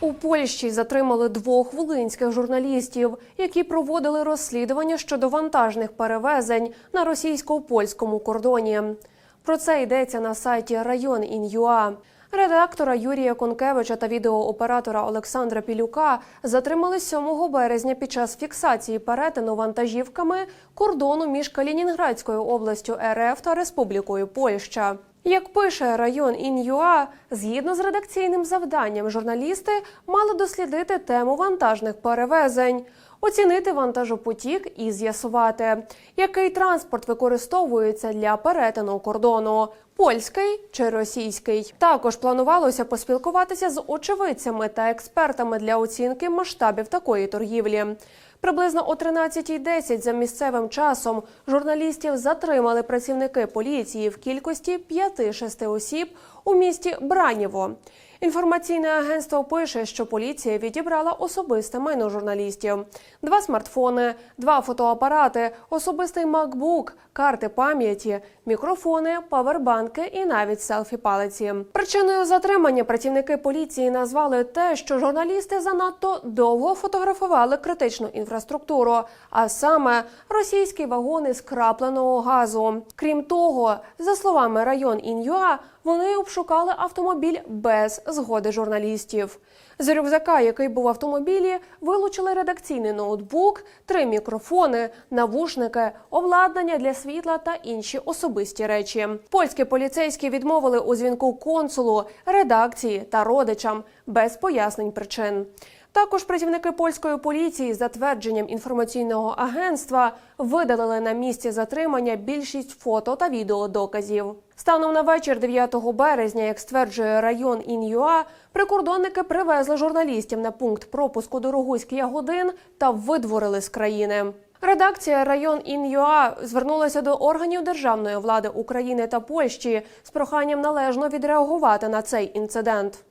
У Польщі затримали двох волинських журналістів, які проводили розслідування щодо вантажних перевезень на російсько-польському кордоні. Про це йдеться на сайті Район Ін'юа. Редактора Юрія Конкевича та відеооператора Олександра Пілюка затримали 7 березня під час фіксації перетину вантажівками кордону між Калінінградською областю РФ та Республікою Польща. Як пише район Ін'юа, згідно з редакційним завданням, журналісти мали дослідити тему вантажних перевезень, оцінити вантажопотік і з'ясувати, який транспорт використовується для перетину кордону польський чи російський. Також планувалося поспілкуватися з очевидцями та експертами для оцінки масштабів такої торгівлі. Приблизно о 13.10 за місцевим часом журналістів затримали працівники поліції в кількості 5-6 осіб у місті Браніво. Інформаційне агентство пише, що поліція відібрала особисте майно журналістів: два смартфони, два фотоапарати, особистий MacBook, карти пам'яті, мікрофони, павербанки і навіть селфі-палиці. Причиною затримання працівники поліції назвали те, що журналісти занадто довго фотографували критичну інфраструктуру, а саме російські вагони скрапленого газу. Крім того, за словами район Ін'юа, вони обшукали автомобіль без згоди журналістів. З рюкзака, який був в автомобілі, вилучили редакційний ноутбук, три мікрофони, навушники, обладнання для світла та інші особисті речі. Польські поліцейські відмовили у дзвінку консулу, редакції та родичам без пояснень причин. Також працівники польської поліції за твердженням інформаційного агентства видалили на місці затримання більшість фото та відеодоказів. Станом на вечір 9 березня, як стверджує район Ін'юа, прикордонники привезли журналістів на пункт пропуску Дорогуськ Ягодин та видворили з країни. Редакція район Ін'юа звернулася до органів державної влади України та Польщі з проханням належно відреагувати на цей інцидент.